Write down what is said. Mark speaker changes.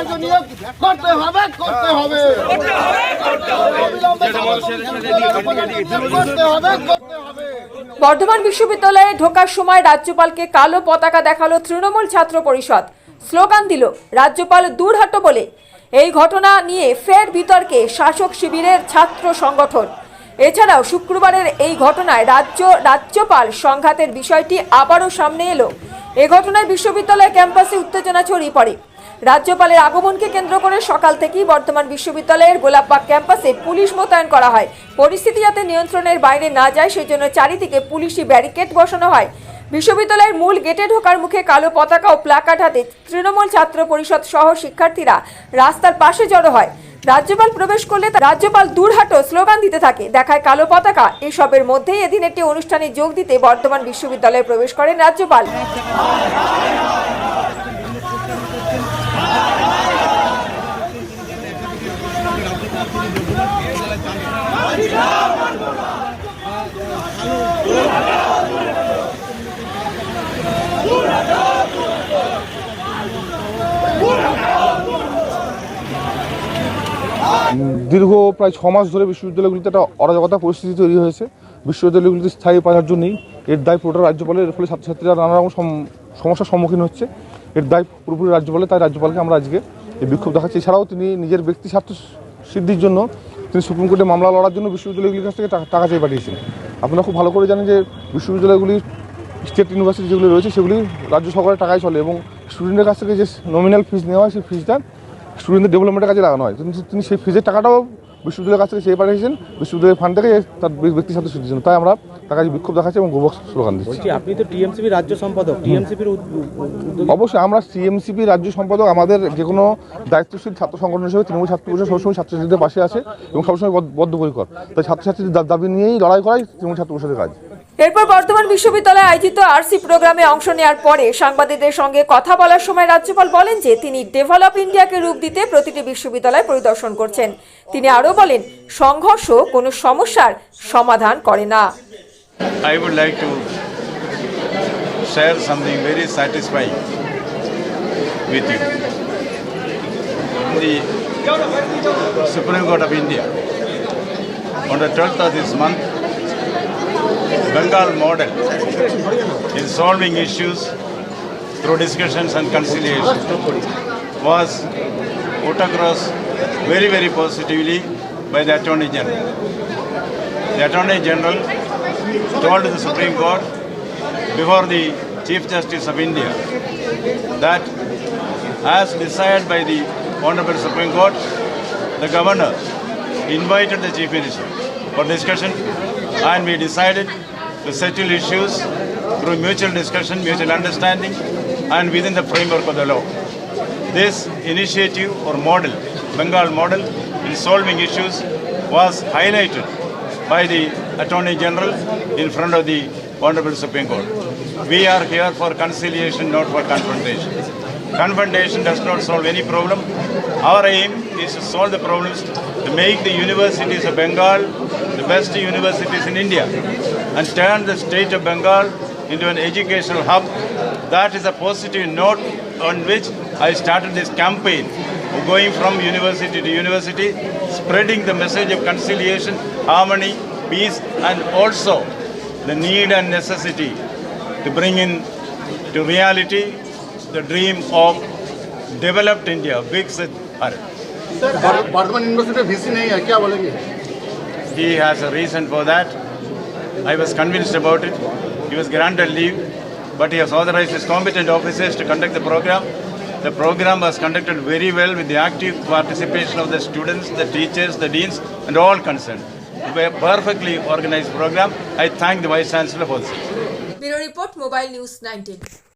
Speaker 1: উপাচার্য করতে হবে করতে হবে। করতে হবে করতে হবে।
Speaker 2: বর্ধমান বিশ্ববিদ্যালয়ে ঢোকার সময় রাজ্যপালকে কালো পতাকা দেখাল তৃণমূল ছাত্র পরিষদ। স্লোগান দিল রাজ্যপাল দূর হটো বলে। এই ঘটনা নিয়ে ফের বিতর্কে শাসক শিবিরের ছাত্র সংগঠন। এছাড়াও শুক্রবারের এই ঘটনায় রাজ্য রাজ্যপাল সংঘাতের বিষয়টি আবারও সামনে এলো। এ ঘটনায় বিশ্ববিদ্যালয় ক্যাম্পাসে উত্তেজনা ছড়িয়ে পড়ে। রাজ্যপালের আগমনকে কেন্দ্র করে সকাল থেকেই বর্ধমান বিশ্ববিদ্যালয়ের গোলাপবাগ ক্যাম্পাসে পুলিশ মোতায়েন করা হয়। পরিস্থিতি যাতে নিয়ন্ত্রণের বাইরে না যায়, সেজন্য চারিদিকে পুলিশি ব্যারিকেড বসানো হয়। বিশ্ববিদ্যালয়ের মূল গেটে ঢোকার মুখে কালো পতাকা ও প্লাকার্ড হাতে তৃণমূল ছাত্র পরিষদ সহ শিক্ষার্থীরা রাস্তার পাশে জড়ো হয়। রাজ্যপাল প্রবেশ করলে রাজ্যপাল দূর হাটো স্লোগান দিতে থাকে। দেখায় কালো পতাকা। এসবের মধ্যেই এদিন একটি অনুষ্ঠানে যোগ দিতে বর্ধমান বিশ্ববিদ্যালয়ে প্রবেশ করেন রাজ্যপাল।
Speaker 3: দীর্ঘ প্রায় ছ মাস ধরে বিশ্ববিদ্যালয়গুলিতে একটা অরাজকতা পরিস্থিতি তৈরি হয়েছে। বিশ্ববিদ্যালয়গুলিতে স্থায়ী প্রাধার্য নেই। এর দায় পুরোটা রাজ্যপালের। এর ফলে ছাত্রছাত্রীরা নানা রকম সম- সমস্যার সম্মুখীন হচ্ছে। এর দায় পুরোপুরি রাজ্যপালের। তাই রাজ্যপালকে আমরা আজকে এই বিক্ষোভ দেখাচ্ছি। এছাড়াও তিনি নিজের ব্যক্তি স্বার্থ সিদ্ধির জন্য তিনি সুপ্রিম কোর্টে মামলা লড়ার জন্য বিশ্ববিদ্যালয়গুলির কাছ থেকে টাকা- চেয়ে পাঠিয়েছেন। আপনারা খুব ভালো করে জানেন যে বিশ্ববিদ্যালয়গুলি স্টেট ইউনিভার্সিটি যেগুলি রয়েছে, সেগুলি রাজ্য সরকারের টাকায় চলে এবং স্টুডেন্টের কাছ থেকে যে নমিনাল ফিস নেওয়া হয়, সেই ফিসটা স্টুডেন্টদের ডেভেলপমেন্টের কাজে লাগানো হয়। কিন্তু তিনি সেই ফিজের টাকাটাও বিশ্ববিদ্যালয়ের কাছ থেকে চেয়ে পাঠিয়েছেন বিশ্ববিদ্যালয়ের ফান্ড থেকে তার ব্যক্তি সাথে জন্য। তাই আমরা তার কাছে বিক্ষোভ দেখাচ্ছি এবং গোবক স্লোগান দিচ্ছি।
Speaker 4: আপনি তো টিএমসিবি রাজ্য সম্পাদক। টিএমসিবির উদ্যোগ।
Speaker 3: অবশ্যই আমরা সিএমসিপি রাজ্য সম্পাদক আমাদের যে কোনো দায়িত্বশীল ছাত্র সংগঠন হিসেবে তৃণমূল ছাত্র পরিষদ সবসময় ছাত্রছাত্রীদের পাশে আছে এবং সবসময় বদ্ধ- বদ্ধপরিকর। তাই ছাত্রছাত্রীদের দাবি নিয়েই লড়াই করাই তৃণমূল ছাত্র পরিষদের কাজ।
Speaker 2: এরপর বর্ধমান বিশ্ববিদ্যালয়ে আয়োজিত আরসি প্রোগ্রামে অংশ নেওয়ার পরে সাংবাদিকদের সঙ্গে কথা বলার সময় রাজ্যপাল বলেন যে তিনি ডেভেলপ ইন্ডিয়াকে রূপ দিতে প্রতিটি বিশ্ববিদ্যালয় পরিদর্শন করছেন। তিনি আরও বলেন সংঘর্ষ কোনো সমস্যার সমাধান করে না।
Speaker 5: Supreme Court of India, on the 12th of this month, Bengal model in solving issues through discussions and conciliation was put across very, very positively by the Attorney General. The Attorney General told the Supreme Court before the Chief Justice of India that as decided by the Honorable Supreme Court, the Governor invited the Chief Minister for discussion and we decided to settle issues through mutual discussion, mutual understanding and within the framework of the law. This initiative or model, Bengal model in solving issues was highlighted by the Attorney General in front of the Honorable Supreme Court. We are here for conciliation, not for confrontation. Confrontation does not solve any problem. Our aim is to solve the problems to make the universities of Bengal the best universities in India and turn the state of Bengal into an educational hub. That is a positive note on which I started this campaign of going from university to university, spreading the message of conciliation, harmony, peace, and also the need and necessity to bring in to reality the dream of developed India, Viksit Bharat.
Speaker 1: Sir Bardhaman university VC नहीं है क्या बोलेंगे
Speaker 5: he has a reason for that. I was convinced about it. He was granted leave, but he has authorized his competent officers to conduct the program. The program was conducted very well with the active participation of the students, the teachers, the deans, and all concerned. It was a perfectly organized program. I thank the Vice Chancellor for this.
Speaker 2: Bureau Report, Mobile News 19.